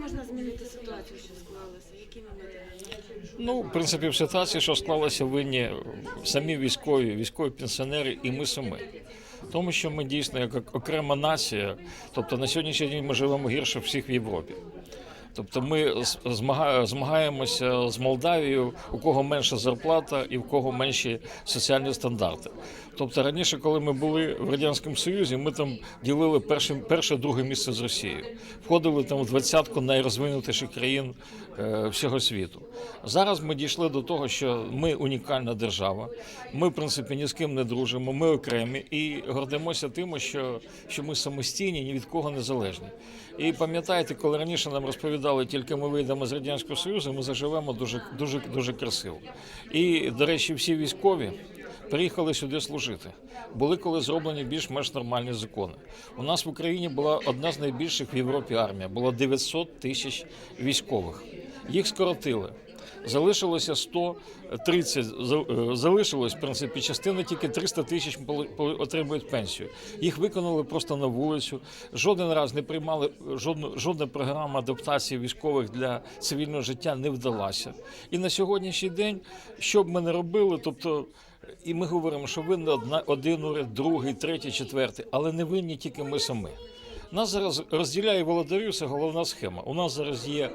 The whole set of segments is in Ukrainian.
можна змінити ситуацію, що склалася? Якими методами? Ну, в принципі, в ситуації, що склалася, винні самі військові, військові пенсіонери і ми самі. Тому що ми дійсно як окрема нація, тобто на сьогоднішній день ми живемо гірше всіх в Європі. Тобто ми змагаємося з Молдавією, у кого менша зарплата і в кого менші соціальні стандарти. Тобто раніше, коли ми були в радянському союзі, ми там ділили перше, перше друге місце з Росією, входили там в двадцятку найрозвинутіших країн е, всього світу. Зараз ми дійшли до того, що ми унікальна держава. Ми, в принципі, ні з ким не дружимо. Ми окремі і гордимося тим, що, що ми самостійні, ні від кого не залежні. І пам'ятаєте, коли раніше нам розповідали, тільки ми вийдемо з радянського союзу, ми заживемо дуже дуже дуже красиво. І до речі, всі військові. Приїхали сюди служити. Були коли зроблені більш-менш нормальні закони. У нас в Україні була одна з найбільших в Європі армія. Було 900 тисяч військових. Їх скоротили. Залишилося 130, е, залишилось, в принципі, частина тільки 300 тисяч отримують пенсію. Їх виконали просто на вулицю. Жоден раз не приймали жодну, жодна програма адаптації військових для цивільного життя не вдалася. І на сьогоднішній день, що б ми не робили, тобто. І ми говоримо, що винен одна, один уряд, другий, третій, четвертий, але не винні тільки ми самі. Нас зараз розділяє володарю, це головна схема. У нас зараз є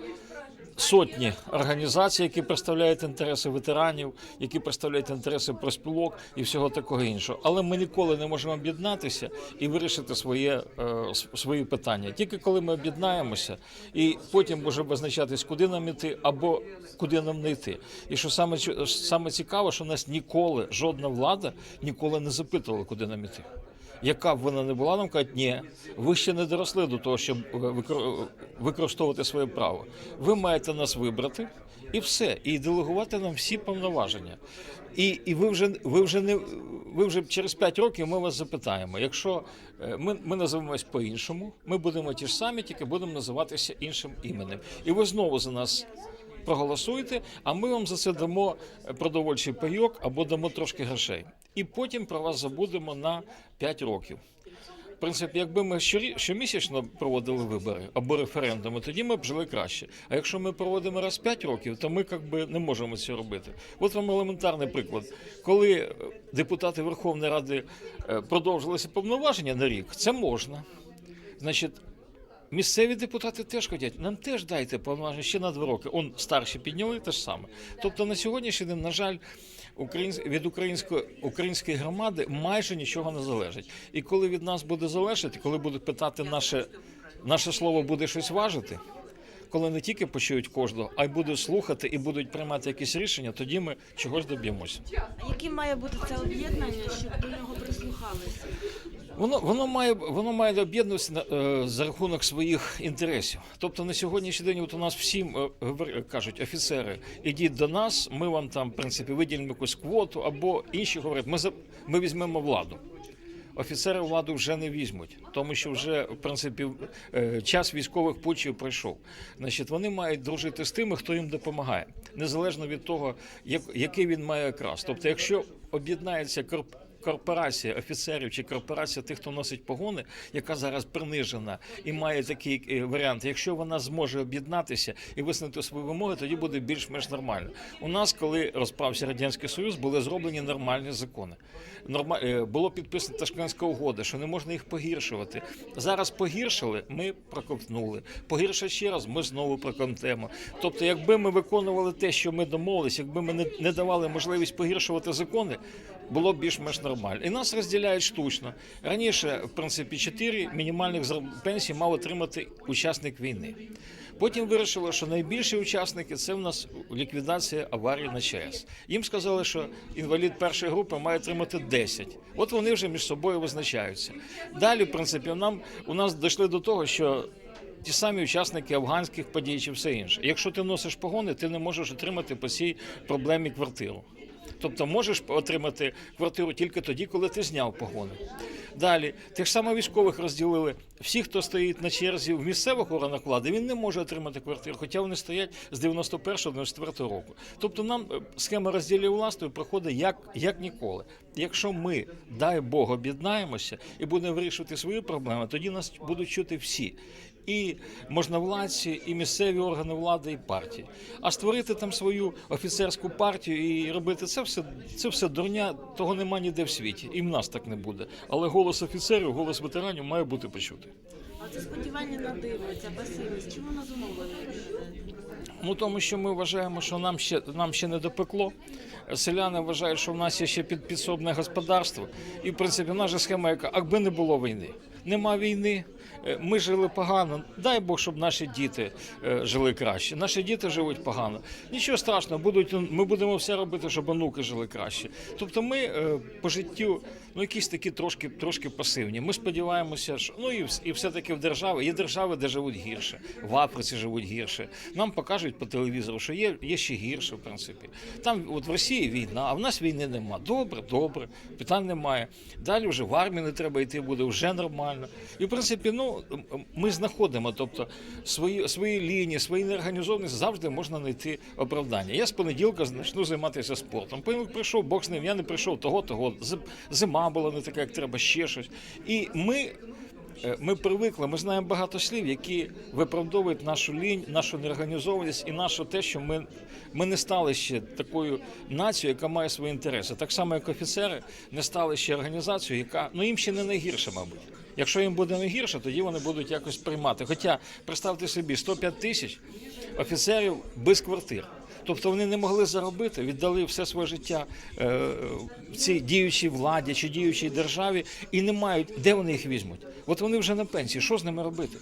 сотні організацій, які представляють інтереси ветеранів, які представляють інтереси проспілок і всього такого іншого. Але ми ніколи не можемо об'єднатися і вирішити своє, е, свої питання. Тільки коли ми об'єднаємося, і потім може визначатись, куди нам іти або куди нам не йти. І що саме саме цікаво, що нас ніколи жодна влада ніколи не запитувала, куди нам іти. Яка б вона не була, нам кажуть, ні, ви ще не доросли до того, щоб е, використовувати своє право. Ви маєте нас вибрати і все, і делегувати нам всі повноваження. І, і ви вже ви вже не ви вже через 5 років ми вас запитаємо. Якщо е, ми, ми називаємось по-іншому, ми будемо ті ж самі, тільки будемо називатися іншим іменем. І ви знову за нас проголосуєте, а ми вам за це дамо продовольчий пайок або дамо трошки грошей. І потім про вас забудемо на 5 років. В принципі, якби ми щорі- щомісячно проводили вибори або референдуми, тоді ми б жили краще. А якщо ми проводимо раз в 5 років, то ми якби не можемо це робити. От вам елементарний приклад. Коли е, депутати Верховної Ради е, продовжилися повноваження на рік, це можна. Значить, Місцеві депутати теж хотять, нам теж дайте повноваження ще на два роки. Он старші підняли те ж саме. Тобто на сьогоднішній день, на жаль, від української української громади майже нічого не залежить. І коли від нас буде залежати, коли будуть питати наше, наше слово буде щось важити. Коли не тільки почують кожного, а й будуть слухати і будуть приймати якісь рішення, тоді ми чогось доб'ємося. Яким має бути це об'єднання, щоб до нього прислухалися? Воно воно має воно має об'єднуватися е, за рахунок своїх інтересів. Тобто на сьогоднішній день, от у нас всім е, кажуть офіцери, ідіть до нас, ми вам там в принципі виділимо якусь квоту, або інші говорять, ми за ми візьмемо владу. Офіцери владу вже не візьмуть, тому що вже в принципі е, час військових путчів пройшов. Значить, вони мають дружити з тими, хто їм допомагає, незалежно від того, як, який він має якраз. Тобто, якщо об'єднається корпорація офіцерів чи корпорація тих, хто носить погони, яка зараз принижена і має такий е, варіант. Якщо вона зможе об'єднатися і висунути свої вимоги, тоді буде більш-менш нормально. У нас, коли розпався радянський союз, були зроблені нормальні закони. Норма... е, було підписана Ташкентська угода, що не можна їх погіршувати. Зараз погіршили, ми проковтнули. Погірше ще раз, ми знову прокомтемо. Тобто, якби ми виконували те, що ми домовилися, якби ми не давали можливість погіршувати закони, було більш-менш нормально. І нас розділяють штучно. Раніше, в принципі, 4 мінімальних пенсій мав отримати учасник війни. Потім вирішили, що найбільші учасники це в нас ліквідація аварії на ЧАЕС. Їм сказали, що інвалід першої групи має отримати 10. От вони вже між собою визначаються. Далі, в принципі, нам у нас дійшли до того, що ті самі учасники афганських подій чи все інше. Якщо ти носиш погони, ти не можеш отримати по цій проблемі квартиру. Тобто можеш отримати квартиру тільки тоді, коли ти зняв погони. Далі, тих саме військових розділили. Всі, хто стоїть на черзі в місцевих органах влади, він не може отримати квартиру, хоча вони стоять з 91-94 року. Тобто нам е, схема розділів власної проходить як, як ніколи. Якщо ми, дай Бог, об'єднаємося і будемо вирішувати свої проблеми, тоді нас будуть чути всі. І можновладці, і місцеві органи влади, і партії. А створити там свою офіцерську партію і робити це все, це все дурня, того нема ніде в світі. І в нас так не буде. Але голос офіцерів, голос ветеранів має бути почутий. А це сподівання на диво, ця пасивність. Чому вона зумовлена? Ну тому що ми вважаємо, що нам ще нам ще не допекло. Селяни вважають, що в нас є ще під підсобне господарство. І в принципі наша схема, яка якби не було війни. Нема війни, ми жили погано. Дай Бог, щоб наші діти е, жили краще. Наші діти живуть погано. Нічого страшного, будуть ми будемо все робити, щоб онуки жили краще. Тобто, ми е, по життю ну якісь такі трошки трошки пасивні. Ми сподіваємося, що ну і, і все таки в держави є держави, де живуть гірше. В Африці живуть гірше. Нам покажуть по телевізору, що є, є ще гірше, в принципі. Там от в Росії війна, а в нас війни нема. Добре, добре, питань немає. Далі вже в армію не треба йти, буде вже нормально. І в принципі, ну м- ми знаходимо, тобто свої, свої лінії, свої неорганізованість завжди можна знайти оправдання. Я з понеділка почну займатися спортом. Потім прийшов Бог з ним, я не прийшов того, того. Зима була не така, як треба, ще щось. І ми. Е, Ми привикли, ми знаємо багато слів, які виправдовують нашу лінь, нашу неорганізованість і наше те, що ми, ми не стали ще такою нацією, яка має свої інтереси. Так само, як офіцери не стали ще організацією, яка ну їм ще не найгірше, мабуть. Якщо їм буде найгірше, тоді вони будуть якось приймати. Хоча представте собі 105 тисяч офіцерів без квартир. Тобто вони не могли заробити, віддали все своє життя е, цій діючій владі чи діючій державі і не мають, де вони їх візьмуть. От вони вже на пенсії, що з ними робити?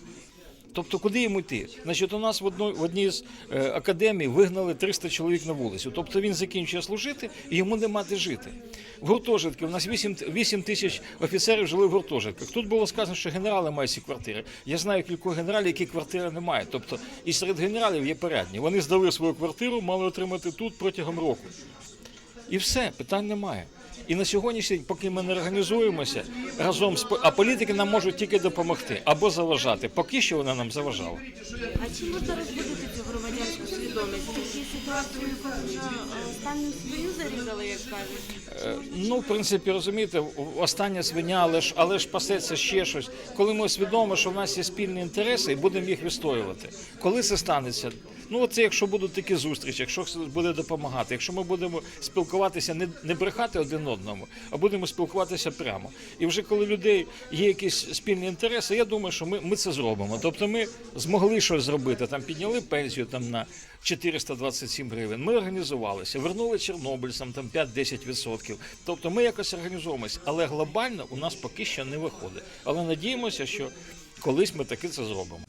Тобто, куди їм йти? Значить, у нас в одній, в одній з е, академій вигнали 300 чоловік на вулицю. Тобто він закінчує служити і йому нема де жити. В гуртожитки у нас 8, 8 тисяч офіцерів жили в гуртожитках. Тут було сказано, що генерали мають ці квартири. Я знаю кількох генералів, які квартири не мають. Тобто і серед генералів є порядні. Вони здали свою квартиру, мали отримати тут протягом року. І все, питань немає. І на сьогоднішній, день, поки ми не організуємося разом з а політики нам можуть тільки допомогти або заважати. Поки що вона нам заважала. А чи можна розбудити цю громадянську свідомість? Такі ситуації е, останню зарізали, як кажуть? Е, Ну, в принципі, розумієте, в- остання свиня, але ж але ж пасеться ще щось. Коли ми усвідомимо, що в нас є спільні інтереси, і будемо їх відстоювати. Коли це станеться? Ну, це якщо будуть такі зустрічі, якщо буде допомагати, якщо ми будемо спілкуватися, не, не брехати один одному, а будемо спілкуватися прямо. І вже коли людей є якісь спільні інтереси, я думаю, що ми, ми це зробимо. Тобто ми змогли щось зробити, там підняли пенсію там на 427 гривень. Ми організувалися, вернули чорнобильцям там 5-10%. Тобто ми якось організовуємося, але глобально у нас поки що не виходить. Але надіємося, що колись ми таки це зробимо.